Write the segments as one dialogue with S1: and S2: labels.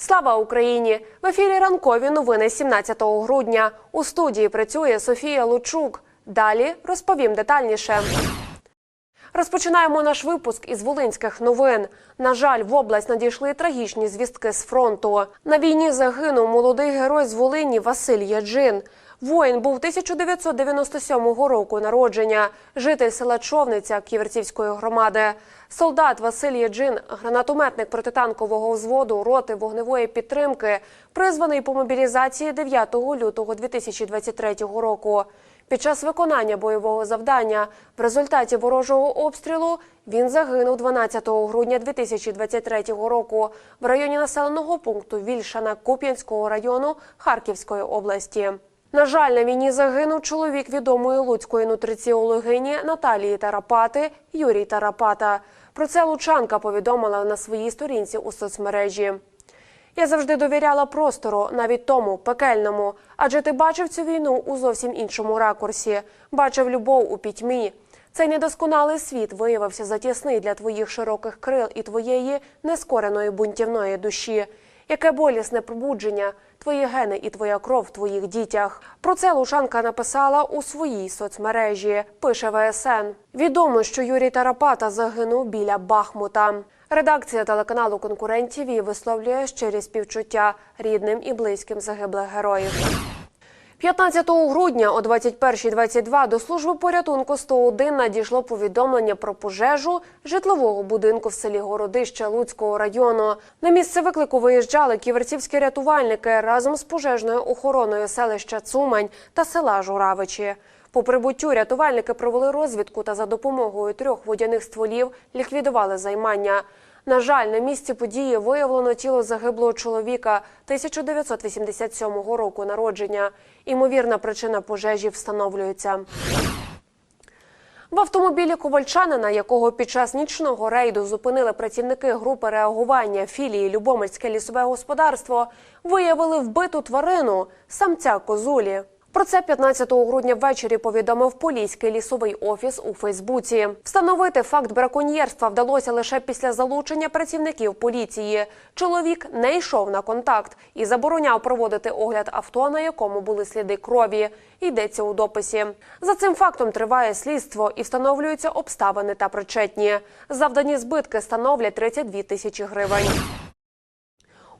S1: Слава Україні! В ефірі ранкові новини 17 грудня. У студії працює Софія Лучук. Далі розповім детальніше. Розпочинаємо наш випуск із волинських новин. На жаль, в область надійшли трагічні звістки з фронту. На війні загинув молодий герой з Волині Василь Яджин. Воїн був 1997 року народження, житель села Човниця Ківерцівської громади. Солдат Василь Яджин, гранатометник протитанкового взводу роти вогневої підтримки, призваний по мобілізації 9 лютого 2023 року. Під час виконання бойового завдання в результаті ворожого обстрілу він загинув 12 грудня 2023 року в районі населеного пункту Вільшана Куп'янського району Харківської області. На жаль, на війні загинув чоловік відомої луцької нутриціологині Наталії Тарапати Юрій Тарапата. Про це Лучанка повідомила на своїй сторінці у соцмережі. Я завжди довіряла простору, навіть тому пекельному, адже ти бачив цю війну у зовсім іншому ракурсі, бачив любов у пітьмі. Цей недосконалий світ виявився затісний для твоїх широких крил і твоєї нескореної бунтівної душі. Яке болісне пробудження, твої гени і твоя кров в твоїх дітях. Про це Лушанка написала у своїй соцмережі. Пише ВСН. Відомо, що Юрій Тарапата загинув біля Бахмута. Редакція телеканалу конкурентів висловлює щирі співчуття рідним і близьким загиблих героїв. 15 грудня о 21.22 до служби порятунку 101 надійшло повідомлення про пожежу житлового будинку в селі Городище Луцького району. На місце виклику виїжджали ківерцівські рятувальники разом з пожежною охороною селища Цумань та села Журавичі. По прибуттю рятувальники провели розвідку та за допомогою трьох водяних стволів ліквідували займання. На жаль, на місці події виявлено тіло загиблого чоловіка 1987 року народження. Імовірна причина пожежі встановлюється. В автомобілі ковальчанина, якого під час нічного рейду зупинили працівники групи реагування філії Любомирське лісове господарство, виявили вбиту тварину самця козулі. Про це 15 грудня ввечері повідомив Поліський лісовий офіс у Фейсбуці. Встановити факт браконьєрства вдалося лише після залучення працівників поліції. Чоловік не йшов на контакт і забороняв проводити огляд авто, на якому були сліди крові. Йдеться у дописі. За цим фактом триває слідство і встановлюються обставини та причетні. Завдані збитки становлять 32 тисячі гривень.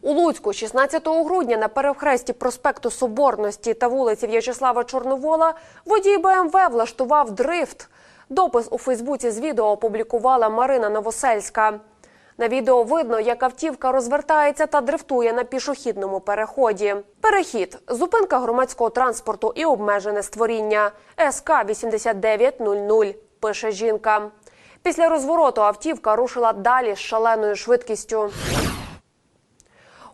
S1: У Луцьку 16 грудня на перехресті проспекту Соборності та вулиці В'ячеслава Чорновола водій БМВ влаштував дрифт. Допис у Фейсбуці з відео опублікувала Марина Новосельська. На відео видно, як автівка розвертається та дрифтує на пішохідному переході. Перехід, зупинка громадського транспорту і обмежене створіння. СК 8900, пише жінка. Після розвороту автівка рушила далі з шаленою швидкістю.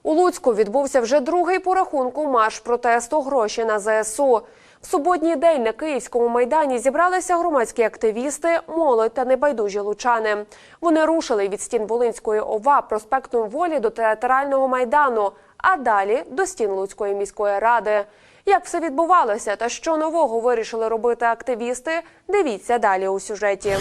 S1: У Луцьку відбувся вже другий по рахунку марш протесту гроші на ЗСУ. В суботній день на Київському майдані зібралися громадські активісти, молодь та небайдужі лучани. Вони рушили від стін Волинської ОВА проспектом Волі до театрального майдану, а далі до стін Луцької міської ради. Як все відбувалося та що нового вирішили робити активісти? Дивіться далі у сюжеті.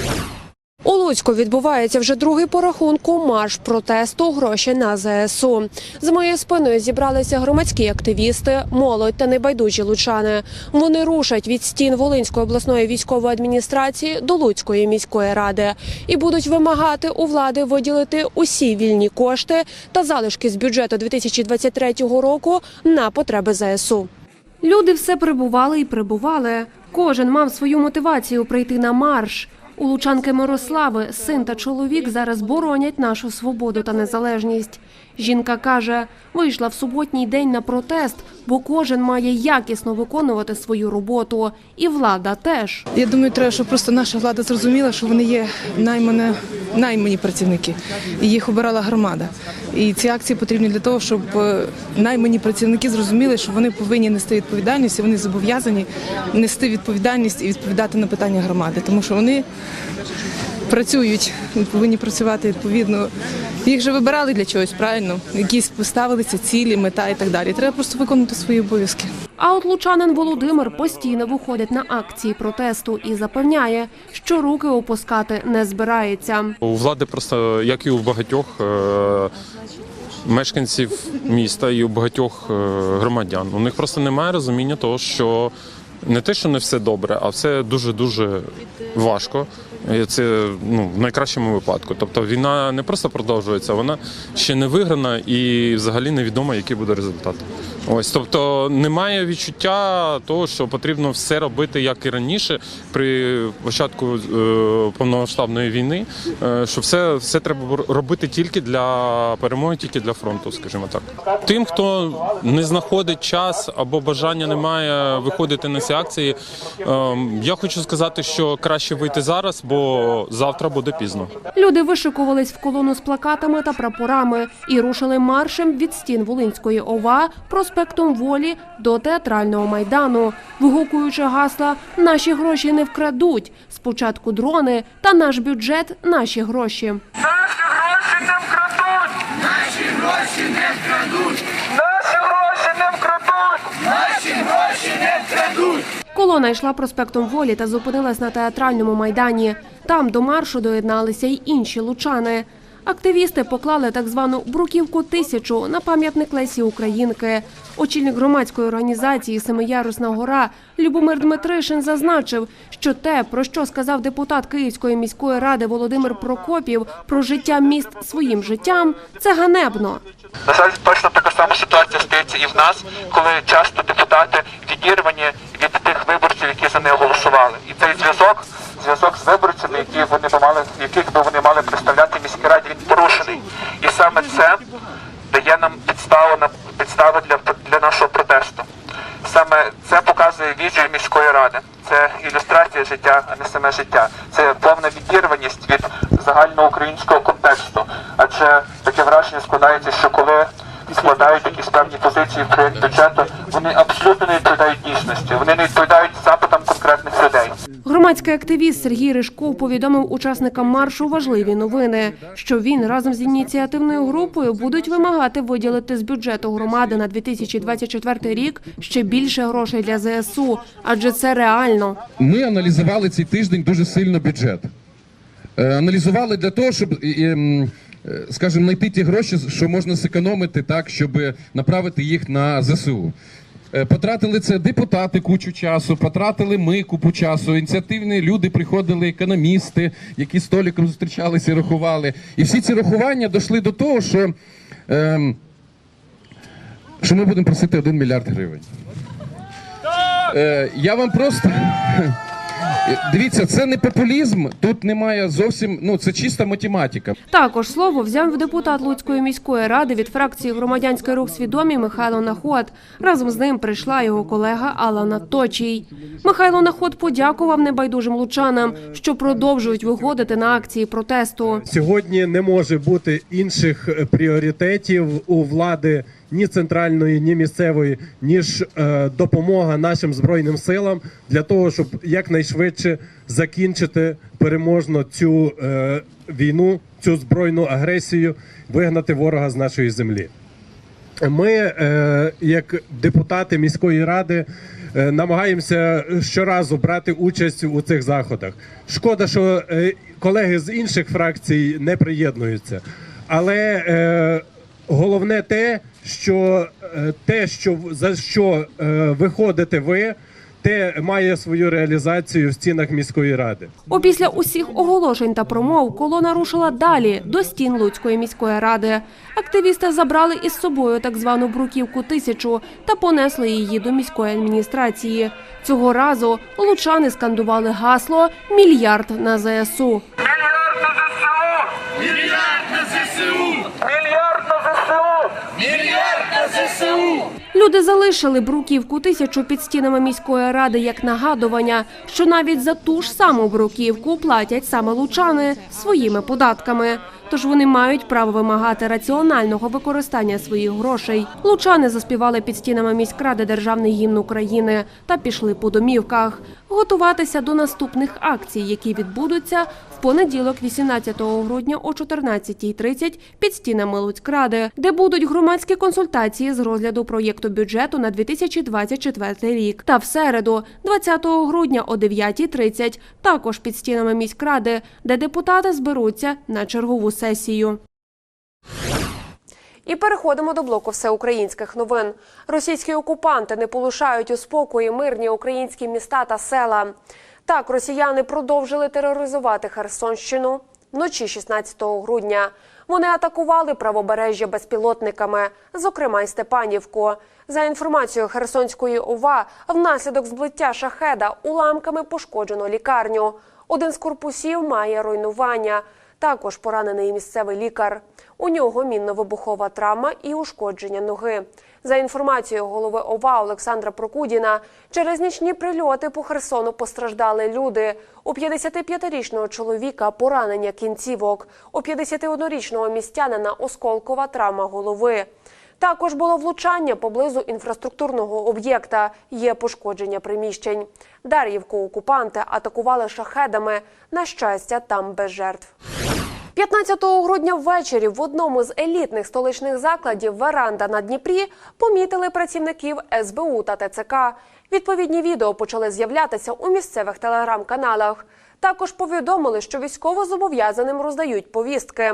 S1: У Луцьку відбувається вже другий по рахунку марш протесту гроші на ЗСУ. За моєю спиною зібралися громадські активісти, молодь та небайдужі лучани. Вони рушать від стін Волинської обласної військової адміністрації до Луцької міської ради і будуть вимагати у влади виділити усі вільні кошти та залишки з бюджету 2023 року на потреби ЗСУ. Люди все прибували і прибували. Кожен мав свою мотивацію прийти на марш. У Лучанки Мирослави син та чоловік зараз боронять нашу свободу та незалежність. Жінка каже, вийшла в суботній день на протест, бо кожен має якісно виконувати свою роботу, і влада теж.
S2: Я думаю, треба, щоб просто наша влада зрозуміла, що вони є наймані, наймані працівники, і їх обирала громада. І ці акції потрібні для того, щоб е, наймані працівники зрозуміли, що вони повинні нести відповідальність, і вони зобов'язані нести відповідальність і відповідати на питання громади, тому що вони працюють повинні працювати відповідно. Їх же вибирали для чогось, правильно? Якісь поставилися цілі, мета і так далі. Треба просто виконувати свої обов'язки.
S1: А от лучанин Володимир постійно виходить на акції протесту і запевняє, що руки опускати не збирається.
S3: У влади просто, як і у багатьох, е, мешканців міста і у багатьох е, громадян. У них просто немає розуміння того, що не те, що не все добре, а все дуже дуже важко. Це ну, в найкращому випадку. Тобто війна не просто продовжується, вона ще не виграна і взагалі невідомо, який буде результат. Ось, тобто немає відчуття того, що потрібно все робити як і раніше при початку е, повномасштабної війни. е, що все, все треба робити тільки для перемоги, тільки для фронту, скажімо так. Тим, хто не знаходить час або бажання немає виходити на ці акції, ем, я хочу сказати, що краще вийти зараз, бо завтра буде пізно.
S1: Люди вишикувались в колону з плакатами та прапорами і рушили маршем від стін Волинської ОВА проспектом Волі до театрального майдану, вигукуючи гасла Наші гроші не вкрадуть. Спочатку дрони та наш бюджет наші гроші.
S4: Наші гроші не вкрадуть! Наші гроші не вкрадуть! Наші гроші не вкрадуть! Наші гроші не вкрадуть!
S1: Колона йшла проспектом Волі та зупинилась на театральному майдані. Там до маршу доєдналися й інші лучани. Активісти поклали так звану бруківку тисячу на пам'ятник Лесі Українки. Очільник громадської організації Семиярусна гора Любомир Дмитришин зазначив, що те, про що сказав депутат Київської міської ради Володимир Прокопів про життя міст своїм життям, це ганебно.
S4: На жаль, точно така сама ситуація стається і в нас, коли часто депутати відірвані від тих виборців, які за них голосували. І цей зв'язок, зв'язок з виборцями, які вони мали, яких би вони мали представляти в міській раді, він порушений. І саме це дає нам підставу на підстави для, для нашого протесту. Саме це показує візію міської ради. Це життя, а не саме життя. Це повна відірваність від загальноукраїнського контексту. Адже таке враження складається, що коли складають якісь певні позиції в проєкт бюджету, вони абсолютно не відповідають дійсності. Вони не відповідають запитам конкретних людей.
S1: Громадський активіст Сергій Ришков повідомив учасникам маршу важливі новини, що він разом з ініціативною групою будуть вимагати виділити з бюджету громади на 2024 рік ще більше грошей для ЗСУ, адже це реально.
S5: Ми аналізували цей тиждень дуже сильно бюджет. Е, Аналізували для того, щоб, е, скажімо, знайти ті гроші, що можна зекономити так, щоб направити їх на ЗСУ. Е, Потратили це депутати кучу часу, потратили ми купу часу. Ініціативні люди приходили, економісти, які столиком зустрічалися і рахували. І всі ці рахування дійшли до того, що, ем, що ми будемо просити 1 мільярд гривень. Е, я вам просто. Дивіться, це не популізм, тут немає зовсім, ну це чиста математика.
S1: Також слово взяв депутат Луцької міської ради від фракції громадянський рух свідомі Михайло Наход. Разом з ним прийшла його колега Алана Точій. Михайло Наход подякував небайдужим лучанам, що продовжують виходити на акції протесту.
S6: Сьогодні не може бути інших пріоритетів у влади ні центральної, ні місцевої, ніж е, допомога нашим збройним силам для того, щоб якнайшвидше закінчити переможно цю е, війну, цю збройну агресію, вигнати ворога з нашої землі. Ми, е, як депутати міської ради, е, намагаємося щоразу брати участь у цих заходах. Шкода, що е, колеги з інших фракцій не приєднуються. Але головне те, що е, те, що в- за що е, виходите ви, те має свою реалізацію в стінах міської ради.
S1: Опісля усіх оголошень та промов колона рушила далі до стін Луцької міської ради. Активісти забрали із собою так звану бруківку тисячу та понесли її до міської адміністрації. Цього разу лучани скандували гасло Мільярд на ЗСУ.
S4: Мільярд на ЗСУ! Мільярд на ЗСУ! Мільярд на ЗСУ! Мільярд на ЗСУ!
S1: Люди залишили бруківку тисячу під стінами міської ради як нагадування, що навіть за ту ж саму бруківку платять саме лучани своїми податками. Тож вони мають право вимагати раціонального використання своїх грошей. Лучани заспівали під стінами міськради державний гімн України та пішли по домівках. Готуватися до наступних акцій, які відбудуться понеділок, 18 грудня о 14.30 під стінами Луцькради, де будуть громадські консультації з розгляду проєкту бюджету на 2024 рік. Та в середу, 20 грудня о 9.30, також під стінами міськради, де депутати зберуться на чергову сесію. І переходимо до блоку всеукраїнських новин. Російські окупанти не полишають у спокої мирні українські міста та села. Так, росіяни продовжили тероризувати Херсонщину вночі 16 грудня. Вони атакували правобережжя безпілотниками, зокрема й Степанівку. За інформацією Херсонської ОВА, внаслідок збиття шахеда уламками пошкоджено лікарню. Один з корпусів має руйнування. Також поранений місцевий лікар. У нього мінно-вибухова травма і ушкодження ноги. За інформацією голови ОВА Олександра Прокудіна, через нічні прильоти по Херсону постраждали люди. У 55-річного чоловіка поранення кінцівок, у 51-річного містянина осколкова травма голови. Також було влучання поблизу інфраструктурного об'єкта. Є пошкодження приміщень. Дар'ївку окупанти атакували шахедами. На щастя, там без жертв. 15 грудня ввечері в одному з елітних столичних закладів Веранда на Дніпрі помітили працівників СБУ та ТЦК. Відповідні відео почали з'являтися у місцевих телеграм-каналах. Також повідомили, що військовозобов'язаним роздають повістки.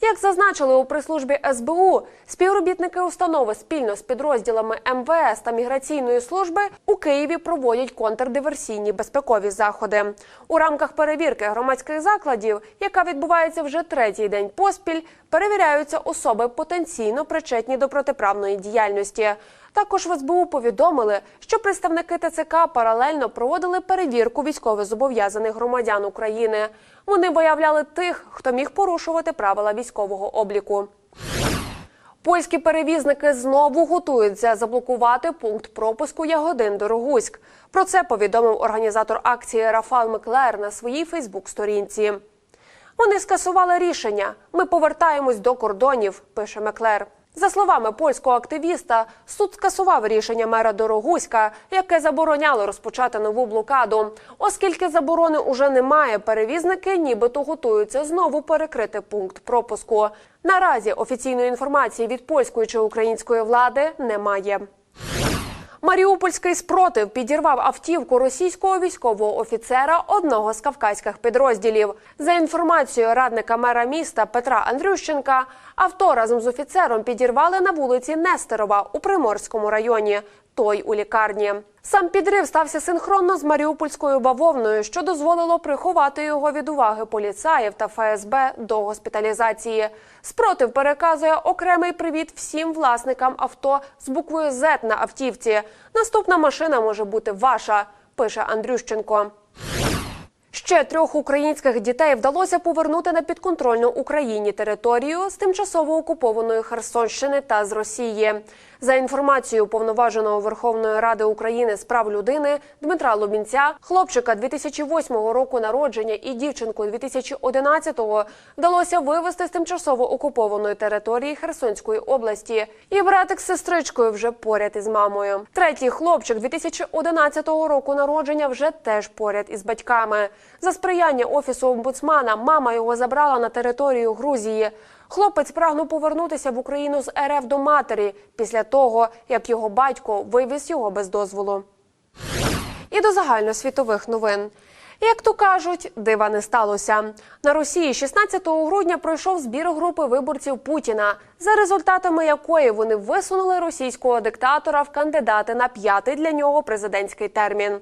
S1: Як зазначили у прес-службі СБУ, співробітники установи спільно з підрозділами МВС та міграційної служби у Києві проводять контрдиверсійні безпекові заходи. У рамках перевірки громадських закладів, яка відбувається вже третій день поспіль, перевіряються особи потенційно причетні до протиправної діяльності. Також в СБУ повідомили, що представники ТЦК паралельно проводили перевірку військовозобов'язаних громадян України. Вони виявляли тих, хто міг порушувати правила військового обліку. Польські перевізники знову готуються заблокувати пункт пропуску Ягодин Дорогуськ. Про це повідомив організатор акції Рафал Меклер на своїй Фейсбук-сторінці. Вони скасували рішення. Ми повертаємось до кордонів, пише Меклер. За словами польського активіста, суд скасував рішення мера Дорогуська, яке забороняло розпочати нову блокаду. Оскільки заборони уже немає, перевізники нібито готуються знову перекрити пункт пропуску. Наразі офіційної інформації від польської чи української влади немає. Маріупольський спротив підірвав автівку російського військового офіцера одного з кавказьких підрозділів. За інформацією радника мера міста Петра Андрющенка, авто разом з офіцером підірвали на вулиці Нестерова у Приморському районі. Той у лікарні. Сам підрив стався синхронно з маріупольською бавовною, що дозволило приховати його від уваги поліцаїв та ФСБ до госпіталізації. Спротив переказує окремий привіт всім власникам авто з буквою «З» на автівці. Наступна машина може бути ваша, пише Андрющенко. Ще трьох українських дітей вдалося повернути на підконтрольну Україні територію з тимчасово окупованої Херсонщини та з Росії. За інформацією повноваженого Верховної Ради України з прав людини Дмитра Лубінця, хлопчика 2008 року народження і дівчинку 2011-го вдалося вивезти з тимчасово окупованої території Херсонської області. І братик з сестричкою вже поряд із мамою. Третій хлопчик 2011 року народження вже теж поряд із батьками. За сприяння офісу омбудсмана мама його забрала на територію Грузії. Хлопець прагнув повернутися в Україну з РФ до матері після того, як його батько вивіз його без дозволу. І до загальносвітових новин. Як то кажуть, дива не сталося. На Росії 16 грудня пройшов збір групи виборців Путіна, за результатами якої вони висунули російського диктатора в кандидати на п'ятий для нього президентський термін.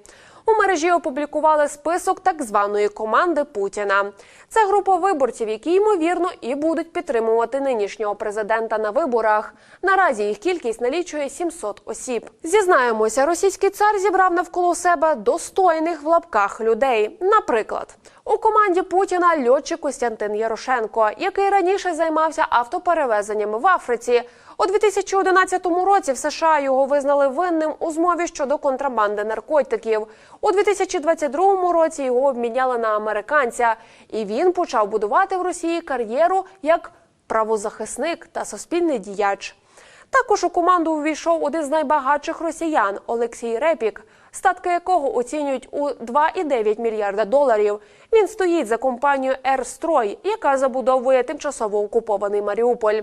S1: У мережі опублікували список так званої команди Путіна. Це група виборців, які ймовірно і будуть підтримувати нинішнього президента на виборах. Наразі їх кількість налічує 700 осіб. Зізнаємося, російський цар зібрав навколо себе достойних в лапках людей. Наприклад, у команді Путіна льотчик Костянтин Ярошенко, який раніше займався автоперевезеннями в Африці. У 2011 році в США його визнали винним у змові щодо контрабанди наркотиків. У 2022 році його обміняли на американця, і він почав будувати в Росії кар'єру як правозахисник та суспільний діяч. Також у команду увійшов один з найбагатших росіян Олексій Репік, статки якого оцінюють у 2,9 мільярда доларів. Він стоїть за компанією «Ерстрой», яка забудовує тимчасово окупований Маріуполь.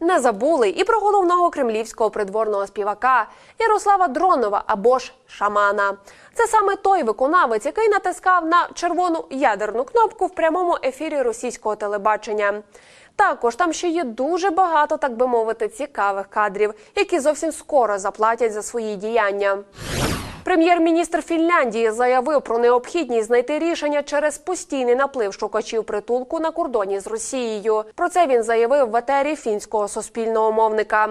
S1: Не забули і про головного кремлівського придворного співака Ярослава Дронова або ж шамана. Це саме той виконавець, який натискав на червону ядерну кнопку в прямому ефірі російського телебачення. Також там ще є дуже багато, так би мовити, цікавих кадрів, які зовсім скоро заплатять за свої діяння. Прем'єр-міністр Фінляндії заявив про необхідність знайти рішення через постійний наплив шукачів притулку на кордоні з Росією. Про це він заявив в етері фінського суспільного мовника.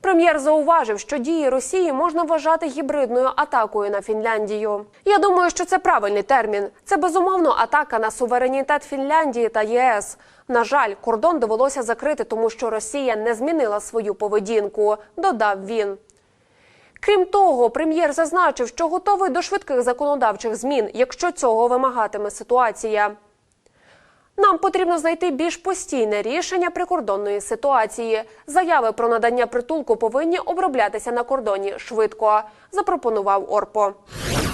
S1: Прем'єр зауважив, що дії Росії можна вважати гібридною атакою на Фінляндію. Я думаю, що це правильний термін. Це безумовно атака на суверенітет Фінляндії та ЄС. На жаль, кордон довелося закрити, тому що Росія не змінила свою поведінку. Додав він. Крім того, прем'єр зазначив, що готовий до швидких законодавчих змін, якщо цього вимагатиме ситуація. Нам потрібно знайти більш постійне рішення прикордонної ситуації. Заяви про надання притулку повинні оброблятися на кордоні швидко, запропонував Орпо.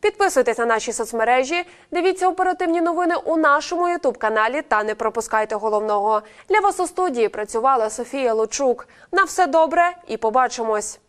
S1: Підписуйтесь на наші соцмережі, дивіться оперативні новини у нашому Ютуб-каналі та не пропускайте головного. Для вас у студії працювала Софія Лучук. На все добре і побачимось.